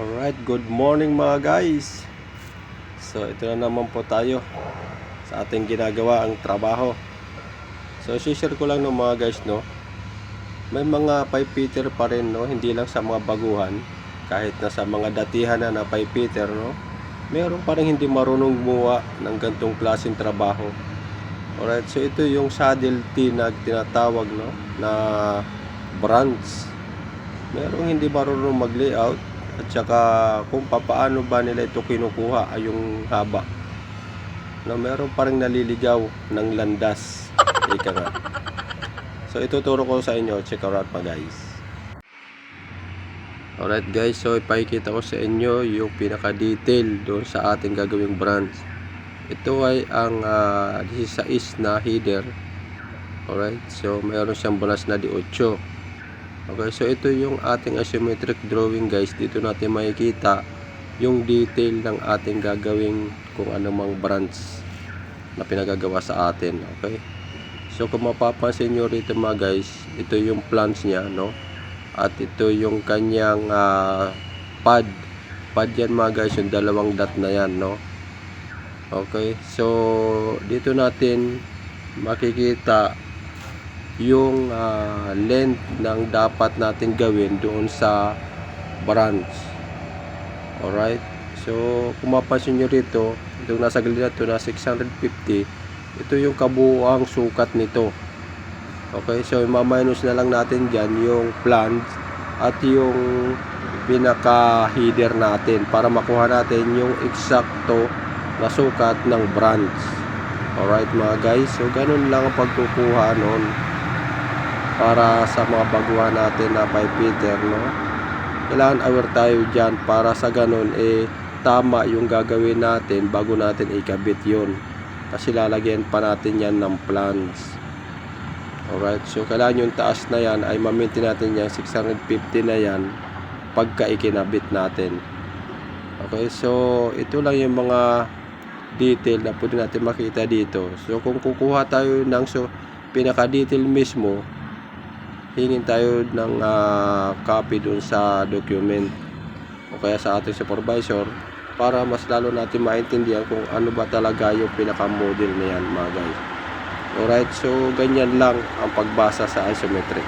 Alright, good morning mga guys. So ito na naman po tayo sa ating ginagawa ang trabaho. So share ko lang ng mga guys no. May mga pipe fitter pa rin no, hindi lang sa mga baguhan, kahit na sa mga datihan na na pipe fitter no. Meron pa rin hindi marunong gumawa ng gantong klaseng trabaho. Alright, so ito yung saddle tee na tinatawag no na branch. Merong hindi marunong mag-layout at saka kung papaano ba nila ito kinukuha ay yung haba. Na meron pa rin naliligaw ng landas. Ika nga. So ituturo ko sa inyo. Check out pa guys. Alright guys. So ipakikita ko sa inyo yung pinaka detail doon sa ating gagawing branch. Ito ay ang uh, 16 na header. Alright. So mayroon siyang bonus na di 8 Okay, so ito yung ating asymmetric drawing guys. Dito natin makikita yung detail ng ating gagawing kung anumang branch na pinagagawa sa atin. Okay? So kung mapapansin nyo rito mga guys, ito yung plans niya, no? At ito yung kanyang ah, pad. Pad yan mga guys, yung dalawang dot na yan, no? Okay, so dito natin makikita yung ah, length ng dapat natin gawin doon sa branch. Alright? So, kung mapansin nyo rito, itong nasa gilid na ito na 650, ito yung kabuuang sukat nito. Okay? So, maminus na lang natin dyan yung flange at yung pinaka-header natin para makuha natin yung eksakto na sukat ng branch. Alright mga guys, so ganun lang ang pagkukuha noon para sa mga baguhan natin na pipe fitter no? Kailangan aware tayo dyan para sa ganun eh tama yung gagawin natin bago natin ikabit yun. Kasi lalagyan pa natin yan ng plans. Alright so kailangan yung taas na yan ay mamintin natin yung 650 na yan pagka ikinabit natin. Okay so ito lang yung mga detail na pwede natin makita dito. So kung kukuha tayo ng so pinaka detail mismo hingin tayo ng ah, copy dun sa document o kaya sa ating supervisor para mas lalo natin maintindihan kung ano ba talaga yung pinaka-model na yan mga guys. Alright, so ganyan lang ang pagbasa sa isometric.